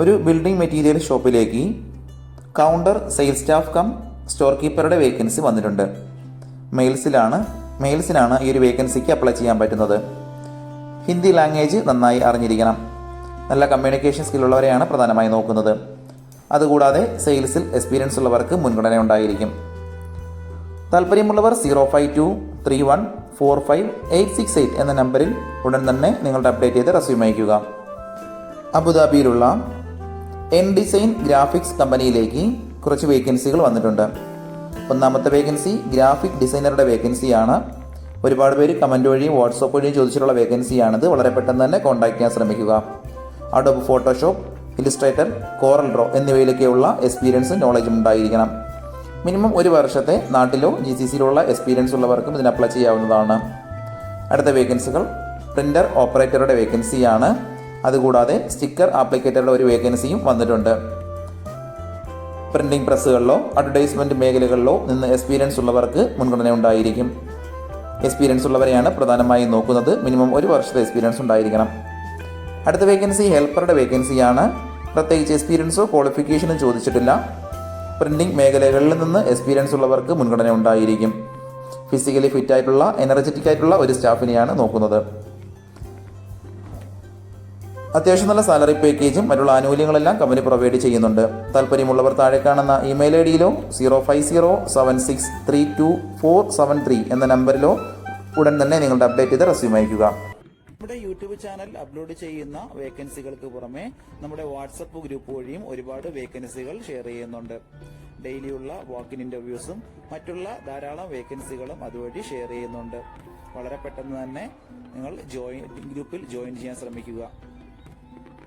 ഒരു building material ഷോപ്പിലേക്ക് counter sales staff cum store കീപ്പറുടെ vacancy വന്നിട്ടുണ്ട്. മെയിൽസിലാണ് മെയിൽസിനാണ് ഈ ഒരു വേക്കൻസിക്ക് അപ്ലൈ ചെയ്യാൻ പറ്റുന്നത്. ഹിന്ദി ലാംഗ്വേജ് നന്നായി അറിഞ്ഞിരിക്കണം. നല്ല കമ്മ്യൂണിക്കേഷൻ സ്കില്ലുള്ളവരെയാണ് പ്രധാനമായി നോക്കുന്നത്. അതുകൂടാതെ സെയിൽസിൽ എക്സ്പീരിയൻസ് ഉള്ളവർക്ക് മുൻഗണന ഉണ്ടായിരിക്കും. താല്പര്യമുള്ളവർ zero five two three one four five eight six eight എന്ന നമ്പറിൽ ഉടൻ തന്നെ നിങ്ങളുടെ അപ്ഡേറ്റ് ചെയ്ത് റെസ്യൂം അയക്കുക അബുദാബിയിലുള്ള എൻ ഡിസൈൻ ഗ്രാഫിക്സ് കമ്പനിയിലേക്ക് കുറച്ച് വേക്കൻസികൾ വന്നിട്ടുണ്ട്. ഒന്നാമത്തെ വേക്കൻസി ഗ്രാഫിക് ഡിസൈനറുടെ വേക്കൻസിയാണ്. ഒരുപാട് പേര് കമന്റ് വഴിയും വാട്സപ്പ് വഴിയും ചോദിച്ചിട്ടുള്ള വേക്കൻസിയാണിത്. വളരെ പെട്ടെന്ന് തന്നെ കോൺടാക്ട് ചെയ്യാൻ ശ്രമിക്കുക. Adobe Photoshop Illustrator Corel Draw എന്നിവയിലൊക്കെയുള്ള എക്സ്പീരിയൻസും നോളജും ഉണ്ടായിരിക്കണം. മിനിമം ഒരു വർഷത്തെ നാട്ടിലോ ജി സി സിയിലുള്ള എക്സ്പീരിയൻസ് ഉള്ളവർക്കും ഇതിന് അപ്ലൈ ചെയ്യാവുന്നതാണ്. അടുത്ത വേക്കൻസികൾ പ്രിന്റർ ഓപ്പറേറ്ററുടെ വേക്കൻസിയാണ്. അതുകൂടാതെ സ്റ്റിക്കർ ആപ്ലിക്കേറ്ററുടെ ഒരു വേക്കൻസിയും വന്നിട്ടുണ്ട്. പ്രിന്റിംഗ് പ്രസ്സുകളിലോ അഡ്വർടൈസ്മെന്റ് മേഖലകളിലോ നിന്ന് എക്സ്പീരിയൻസ് ഉള്ളവർക്ക് മുൻഗണന ഉണ്ടായിരിക്കും. എക്സ്പീരിയൻസ് ഉള്ളവരെയാണ് പ്രധാനമായും നോക്കുന്നത്. മിനിമം ഒരു വർഷത്തെ എക്സ്പീരിയൻസ് ഉണ്ടായിരിക്കണം. അടുത്ത വേക്കൻസി ഹെൽപ്പറുടെ വേക്കൻസിയാണ്. പ്രത്യേകിച്ച് എക്സ്പീരിയൻസോ ക്വാളിഫിക്കേഷനോ ചോദിച്ചിട്ടില്ല. പ്രിന്റിംഗ് മേഖലകളിൽ നിന്ന് എക്സ്പീരിയൻസ് ഉള്ളവർക്ക് മുൻഗണന ഉണ്ടായിരിക്കും. ഫിസിക്കലി ഫിറ്റ് ആയിട്ടുള്ള എനർജറ്റിക് ആയിട്ടുള്ള ഒരു സ്റ്റാഫിനെയാണ് നോക്കുന്നത്. അത്യാവശ്യം നല്ല സാലറി പാക്കേജും മറ്റുള്ള ആനുകൂല്യങ്ങളെല്ലാം കമ്പനി പ്രൊവൈഡ് ചെയ്യുന്നുണ്ട്. താല്പര്യമുള്ളവർ താഴെ കാണുന്ന email I ഡിയിലോ zero five zero seven six three two four seven three എന്ന നമ്പറിലോ ഉടൻ തന്നെ നിങ്ങളുടെ അപ്ഡേറ്റ് ചെയ്ത് റെസ്യൂം അയക്കുക നമ്മുടെ യൂട്യൂബ് ചാനൽ അപ്ലോഡ് ചെയ്യുന്ന വേക്കൻസികൾക്ക് പുറമെ നമ്മുടെ വാട്സപ്പ് ഗ്രൂപ്പ് വഴിയും ഒരുപാട് വേക്കൻസികൾ ഷെയർ ചെയ്യുന്നുണ്ട്. ഡെയിലിയുള്ള വാക്കിൻ ഇന്റർവ്യൂസും മറ്റുള്ള ധാരാളം വേക്കൻസികളും അതുവഴി ഷെയർ ചെയ്യുന്നുണ്ട്. വളരെ പെട്ടെന്ന് തന്നെ നിങ്ങൾ ജോയിൻ ഗ്രൂപ്പിൽ ജോയിൻ ചെയ്യാൻ ശ്രമിക്കുക.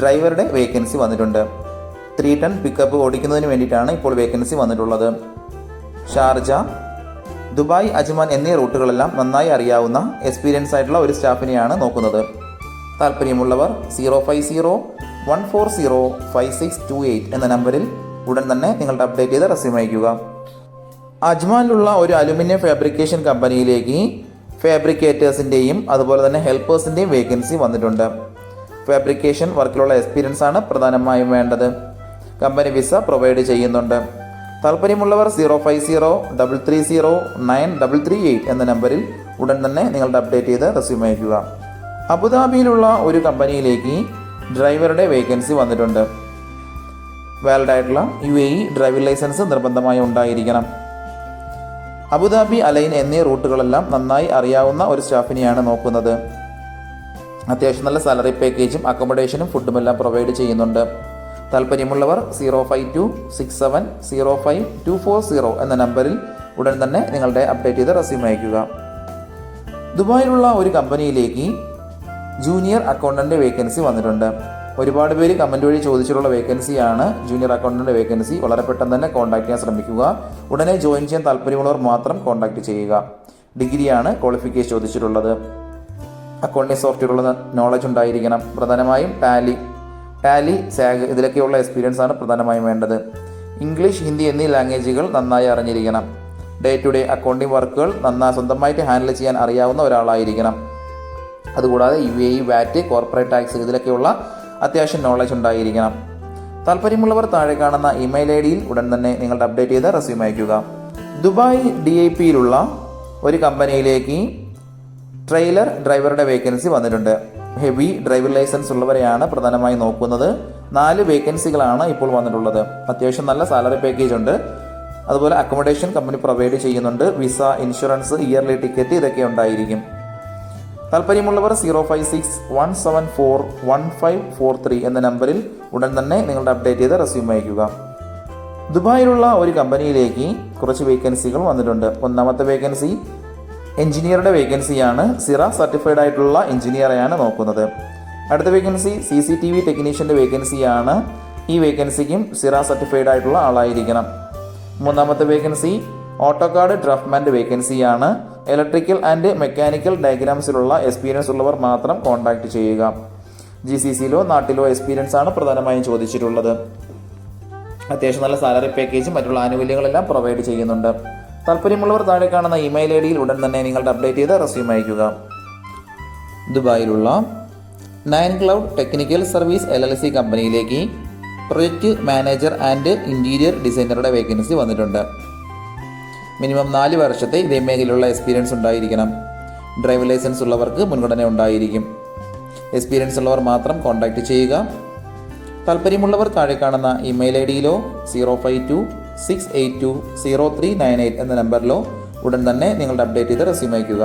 ഡ്രൈവറുടെ വേക്കൻസി വന്നിട്ടുണ്ട്. ത്രീ ടൺ പിക്കപ്പ് ഓടിക്കുന്നതിന് വേണ്ടിയിട്ടാണ് ഇപ്പോൾ വേക്കൻസി വന്നിട്ടുള്ളത്. ഷാർജ ദുബായ് അജ്മാൻ എന്നീ റൂട്ടുകളെല്ലാം നന്നായി അറിയാവുന്ന എക്സ്പീരിയൻസ് ആയിട്ടുള്ള ഒരു സ്റ്റാഫിനെയാണ് നോക്കുന്നത്. താല്പര്യമുള്ളവർ zero five zero one four zero five six two eight എന്ന നമ്പറിൽ ഉടൻ തന്നെ നിങ്ങളുടെ അപ്ഡേറ്റ് ചെയ്ത് റെസ്യൂം അയക്കുക അജ്മാനിലുള്ള ഒരു അലുമിനിയം ഫാബ്രിക്കേഷൻ കമ്പനിയിലേക്ക് ഫാബ്രിക്കേറ്റേഴ്സിന്റെയും അതുപോലെ തന്നെ ഹെൽപ്പേഴ്സിന്റെയും വേക്കൻസി വന്നിട്ടുണ്ട്. ഫാബ്രിക്കേഷൻ വർക്കിലുള്ള എക്സ്പീരിയൻസ് ആണ് പ്രധാനമായും വേണ്ടത്. കമ്പനി വിസ പ്രൊവൈഡ് ചെയ്യുന്നുണ്ട്. താല്പര്യമുള്ളവർ zero five zero double three zero nine double three eight എന്ന നമ്പറിൽ ഉടൻ തന്നെ നിങ്ങളുടെ അപ്ഡേറ്റ് ചെയ്ത് റെസ്യൂം അയക്കുക അബുദാബിയിലുള്ള ഒരു കമ്പനിയിലേക്ക് ഡ്രൈവറുടെ വേക്കൻസി വന്നിട്ടുണ്ട്. വാലിഡ് ആയിട്ടുള്ള U A E driving licence നിർബന്ധമായി ഉണ്ടായിരിക്കണം. അബുദാബി അലൈൻ എന്നീ റൂട്ടുകളെല്ലാം നന്നായി അറിയാവുന്ന ഒരു സ്റ്റാഫിനെയാണ് നോക്കുന്നത്. അത്യാവശ്യം നല്ല സാലറി പാക്കേജും അക്കോമഡേഷനും ഫുഡും എല്ലാം പ്രൊവൈഡ് ചെയ്യുന്നുണ്ട്. താല്പര്യമുള്ളവർ zero five two six seven zero five two four zero എന്ന നമ്പറിൽ ഉടൻ തന്നെ നിങ്ങളുടെ അപ്ഡേറ്റ് ചെയ്ത റെസ്യൂം അയക്കുക ദുബായിലുള്ള ഒരു കമ്പനിയിലേക്ക് ജൂനിയർ അക്കൗണ്ടന്റ് വേക്കൻസി വന്നിട്ടുണ്ട്. ഒരുപാട് പേര് കമന്റ് വഴി ചോദിച്ചിട്ടുള്ള വേക്കൻസിയാണ് ജൂനിയർ അക്കൗണ്ടന്റ് വേക്കൻസി വളരെ പെട്ടെന്ന് തന്നെ കോൺടാക്ട് ചെയ്യാൻ ശ്രമിക്കുക. ഉടനെ ജോയിൻ ചെയ്യാൻ താല്പര്യമുള്ളവർ മാത്രം കോൺടാക്ട് ചെയ്യുക. ഡിഗ്രിയാണ് ക്വാളിഫിക്കേഷൻ ചോദിച്ചിട്ടുള്ളത്. അക്കൗണ്ടിങ് സോഫ്റ്റ്വെയറുള്ള നോളജ് ഉണ്ടായിരിക്കണം. പ്രധാനമായും ടാലി ടാലി സാഗ് ഇതിലൊക്കെയുള്ള എക്സ്പീരിയൻസ് ആണ് പ്രധാനമായും വേണ്ടത്. ഇംഗ്ലീഷ് ഹിന്ദി എന്നീ ലാംഗ്വേജുകൾ നന്നായി അറിഞ്ഞിരിക്കണം. ഡേ ടു ഡേ അക്കൗണ്ടിങ് വർക്കുകൾ നന്നായി സ്വന്തമായിട്ട് ഹാൻഡിൽ ചെയ്യാൻ അറിയാവുന്ന ഒരാളായിരിക്കണം. അതുകൂടാതെ U A E VAT corporate tax ഇതിലൊക്കെയുള്ള അത്യാവശ്യം നോളജ് ഉണ്ടായിരിക്കണം. താല്പര്യമുള്ളവർ താഴെ കാണുന്ന ഇമെയിൽ ഐ ഡിയിൽ ഉടൻ തന്നെ നിങ്ങളുടെ അപ്ഡേറ്റ് ചെയ്ത റെസ്യൂം അയക്കുക ദുബായ് ഡി ഐ പിയിലുള്ള ഒരു കമ്പനിയിലേക്ക് ട്രെയിലർ ഡ്രൈവറുടെ വേക്കൻസി വന്നിട്ടുണ്ട്. ഹെവി ഡ്രൈവർ ലൈസൻസ് ഉള്ളവരെയാണ് പ്രധാനമായും നോക്കുന്നത്. നാല് വേക്കൻസികളാണ് ഇപ്പോൾ വന്നിട്ടുള്ളത്. അത്യാവശ്യം നല്ല സാലറി പാക്കേജ് ഉണ്ട്. അതുപോലെ അക്കോമഡേഷൻ കമ്പനി പ്രൊവൈഡ് ചെയ്യുന്നുണ്ട്. വിസ ഇൻഷുറൻസ് ഇയർലി ടിക്കറ്റ് ഇതൊക്കെ ഉണ്ടായിരിക്കും. താല്പര്യമുള്ളവർ zero five six one seven four one five four three എന്ന നമ്പറിൽ ഉടൻ തന്നെ നിങ്ങളുടെ അപ്ഡേറ്റ് ചെയ്ത് റെസ്യൂം അയക്കുക ദുബായിലുള്ള ഒരു കമ്പനിയിലേക്ക് കുറച്ച് വേക്കൻസികൾ വന്നിട്ടുണ്ട്. ഒന്നാമത്തെ വേക്കൻസി എഞ്ചിനീയറുടെ വേക്കൻസിയാണ് സിറ സർട്ടിഫൈഡ് ആയിട്ടുള്ള എഞ്ചിനീയറെയാണ് നോക്കുന്നത്. അടുത്ത vacancy C C T V ടെക്നീഷ്യന്റെ വേക്കൻസിയാണ്. ഈ വേക്കൻസിക്കും സിറ സർട്ടിഫൈഡ് ആയിട്ടുള്ള ആളായിരിക്കണം. മൂന്നാമത്തെ വേക്കൻസി ഓട്ടോകാർഡ് ഡ്രാഫ്റ്റ്മാന്റെ വേക്കൻസിയാണ്. ഇലക്ട്രിക്കൽ ആൻഡ് മെക്കാനിക്കൽ ഡയഗ്രാംസിലുള്ള എക്സ്പീരിയൻസ് ഉള്ളവർ മാത്രം കോൺടാക്റ്റ് ചെയ്യുക. ജി സി സിയിലോ നാട്ടിലോ എക്സ്പീരിയൻസ് ആണ് പ്രധാനമായും ചോദിച്ചിട്ടുള്ളത്. അത്യാവശ്യം നല്ല സാലറി പാക്കേജും മറ്റുള്ള ആനുകൂല്യങ്ങളെല്ലാം പ്രൊവൈഡ് ചെയ്യുന്നുണ്ട്. താല്പര്യമുള്ളവർ താഴെ കാണുന്ന ഇമെയിൽ ഐ ഡിയിൽ ഉടൻ തന്നെ നിങ്ങളുടെ അപ്ഡേറ്റ് ചെയ്ത് റെസ്യൂം അയക്കുക ദുബായിലുള്ള nine cloud technical service L L C കമ്പനിയിലേക്ക് പ്രൊജക്റ്റ് മാനേജർ ആൻഡ് ഇന്റീരിയർ ഡിസൈനറുടെ വേക്കൻസി വന്നിട്ടുണ്ട്. മിനിമം നാല് വർഷത്തെ ഇതേ മേഖലയിലുള്ള എക്സ്പീരിയൻസ് ഉണ്ടായിരിക്കണം. ഡ്രൈവിംഗ് ലൈസൻസ് ഉള്ളവർക്ക് മുൻഗണന ഉണ്ടായിരിക്കും. എക്സ്പീരിയൻസ് ഉള്ളവർ മാത്രം കോൺടാക്റ്റ് ചെയ്യുക. താല്പര്യമുള്ളവർ താഴെ കാണുന്ന email I ഡിയിലോ zero five two six eight two zero three nine eight എന്ന നമ്പറിലോ ഉടൻ തന്നെ നിങ്ങളുടെ അപ്ഡേറ്റ് ചെയ്ത് റെസ്യൂം അയക്കുക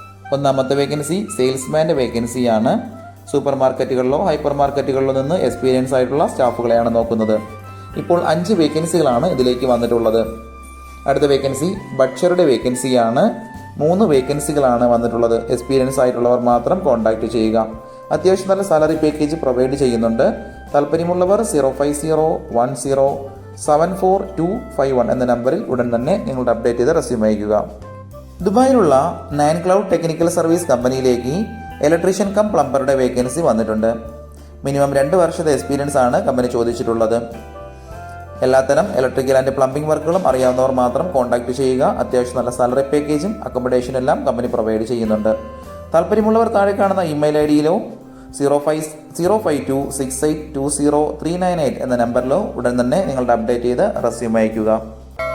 ഒന്നാമത്തെ വേക്കൻസി സെയിൽസ്മാന്റെ വേക്കൻസിയാണ് സൂപ്പർ മാർക്കറ്റുകളിലോ ഹൈപ്പർ മാർക്കറ്റുകളിലോ നിന്ന് എക്സ്പീരിയൻസ് ആയിട്ടുള്ള സ്റ്റാഫുകളെയാണ് നോക്കുന്നത്. ഇപ്പോൾ അഞ്ച് വേക്കൻസികളാണ് ഇതിലേക്ക് വന്നിട്ടുള്ളത്. അടുത്ത വേക്കൻസി ബട്ട്ഷറുടെ വേക്കൻസിയാണ് മൂന്ന് വേക്കൻസികളാണ് വന്നിട്ടുള്ളത്. എക്സ്പീരിയൻസ് ആയിട്ടുള്ളവർ മാത്രം കോൺടാക്ട് ചെയ്യുക. അത്യാവശ്യം നല്ല സാലറി പാക്കേജ് പ്രൊവൈഡ് ചെയ്യുന്നുണ്ട്. താല്പര്യമുള്ളവർ zero five zero one zero seven four two five one എന്ന നമ്പറിൽ ഉടൻ തന്നെ നിങ്ങളുടെ അപ്ഡേറ്റ് ചെയ്ത് റെസ്യൂം അയക്കുക ദുബായിലുള്ള നയൻ ക്ലൗഡ് ടെക്നിക്കൽ സർവീസ് കമ്പനിയിലേക്ക് ഇലക്ട്രീഷ്യൻ കം പ്ലംബറുടെ വേക്കൻസി വന്നിട്ടുണ്ട്. മിനിമം രണ്ട് വർഷത്തെ എക്സ്പീരിയൻസ് ആണ് കമ്പനി ചോദിച്ചിട്ടുള്ളത്. എല്ലാത്തരം ഇലക്ട്രിക്കൽ ആൻഡ് പ്ലംബിംഗ് വർക്കുകളും അറിയാവുന്നവർ മാത്രം കോൺടാക്ട് ചെയ്യുക. അത്യാവശ്യം നല്ല സാലറി പാക്കേജും അക്കോമഡേഷനും എല്ലാം കമ്പനി പ്രൊവൈഡ് ചെയ്യുന്നുണ്ട്. താല്പര്യമുള്ളവർ താഴെ കാണുന്ന email I ഡിയിലോ zero five zero five two six eight two zero three nine eight എന്ന നമ്പറിലോ ഉടൻ തന്നെ നിങ്ങളുടെ അപ്ഡേറ്റ് ചെയ്ത് റെസ്യൂം അയക്കുക